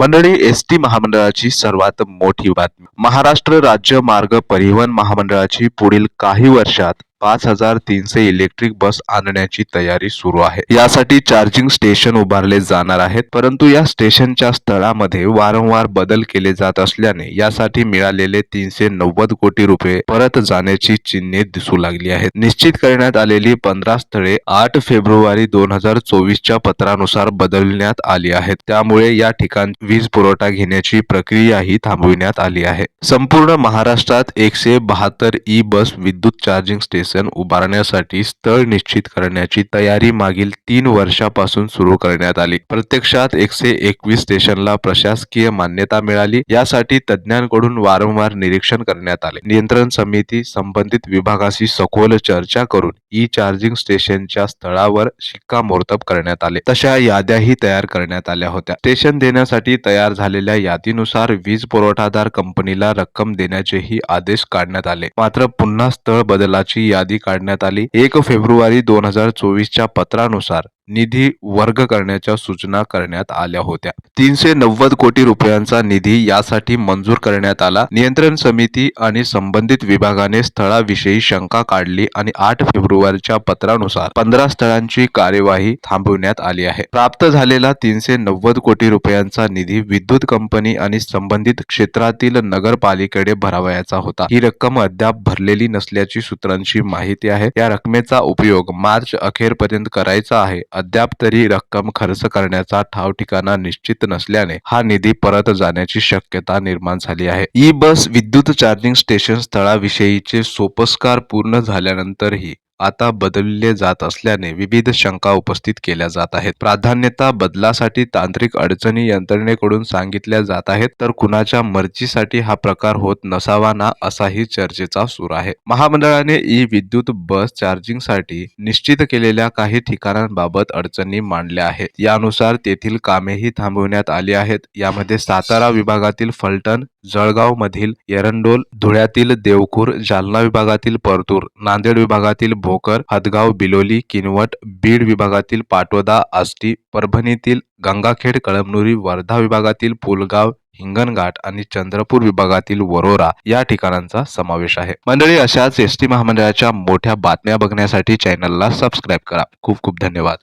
मंडळी S T महामंडळाची सर्वात मोठी बातमी. महाराष्ट्र राज्य मार्ग परिवहन महामंडळाची पुढील काही वर्षात पाच हजार तीनशे इलेक्ट्रिक बस आणण्याची तयारी सुरू आहे. यासाठी चार्जिंग स्टेशन उभारले जाणार आहेत परंतु या स्टेशनच्या स्थळामध्ये वारंवार बदल केले जात असल्याने यासाठी मिळालेले तीनशे नव्वद कोटी रुपये परत जाण्याची चिन्हे दिसू लागली आहेत. निश्चित करण्यात आलेली पंधरा स्थळे आठ फेब्रुवारी दोन हजार चोवीसच्या पत्रानुसार बदलण्यात आली आहेत. त्यामुळे या ठिकाणी वीज पुरवठा घेण्याची प्रक्रियाही थांबविण्यात आली आहे. संपूर्ण महाराष्ट्रात एकशे बहात्तर ई बस विद्युत चार्जिंग स्टेशन उभारण्यासाठी स्थळ निश्चित करण्याची तयारी मागील तीन वर्षापासून सुरू करण्यात आली. प्रत्यक्षात एकशे एकवीस स्टेशनला प्रशासकीय मान्यता मिळाली. यासाठी तज्ज्ञांकडून वारंवार निरीक्षण करण्यात आले. नियंत्रण समिती संबंधित विभागाशी सखोल चर्चा करून ई चार्जिंग स्टेशनच्या स्थळावर शिक्कामोर्तब करण्यात आले. तशा याद्याही तयार करण्यात आल्या होत्या. स्टेशन देण्यासाठी तयार झालेल्या यादीनुसार वीज पुरवठादार कंपनीला रक्कम देण्याचेही आदेश काढण्यात आले. मात्र पुन्हा स्थळ बदलाची यादी काढण्यात आली. एक फेब्रुवारी दोन हजार चोवीसच्या पत्रानुसार. निधी वर्ग करण्याच्या सूचना करण्यात आल्या होत्या. तीनशे नव्वद कोटी रुपयांचा निधी यासाठी मंजूर करण्यात आला. नियंत्रण समिती आणि संबंधित विभागाने स्थळाविषयी शंका काढली आणि आठ फेब्रुवारीच्या पत्रानुसार पंधरा स्थळांची कार्यवाही थांबवण्यात आली आहे. प्राप्त झालेला तीनशे नव्वद कोटी रुपयांचा निधी विद्युत कंपनी आणि संबंधित क्षेत्रातील नगरपालिकेकडे भरावयाचा होता. ही रक्कम अद्याप भरलेली नसल्याची सूत्रांची माहिती आहे. या रकमेचा उपयोग मार्च अखेरपर्यंत करायचा आहे अद्याप तरी रक्कम खर्च करण्याचा ठाव ठिकाणा निश्चित नसल्याने हा निधी परत जाण्याची शक्यता निर्माण झाली आहे. ई बस विद्युत चार्जिंग स्टेशन स्थळाविषयीचे सोपस्कार पूर्ण झाल्यानंतरही आता बदलले जात असल्याने विविध शंका उपस्थित केल्या जात आहेत. प्राधान्यता बदलासाठी तांत्रिक अडचणी यंत्रणेकडून सांगितल्या जात आहेत तर कुणाच्या मर्जीसाठी हा प्रकार होत नसावा ना असाही चर्चेचा सूर आहे. महामंडळाने ई विद्युत बस चार्जिंगसाठी निश्चित केलेल्या काही ठिकाणांबाबत अडचणी मांडल्या आहेत. यानुसार तेथील कामेही थांबवण्यात आली आहेत. यामध्ये सातारा विभागातील फलटण जळगावमधील एरंडोल धुळ्यातील देवखूर जालना विभागातील परतूर नांदेड विभागातील भोकर हदगाव बिलोली किनवट बीड विभागातील पाटोदा आष्टी परभणीतील गंगाखेड कळमनुरी वर्धा विभागातील पुलगाव हिंगणघाट आणि चंद्रपूर विभागातील वरोरा या ठिकाणांचा समावेश आहे. मंडळी अशाच एस टी महामंडळाच्या मोठ्या बातम्या बघण्यासाठी चॅनलला सबस्क्राईब करा. खूप खूप धन्यवाद.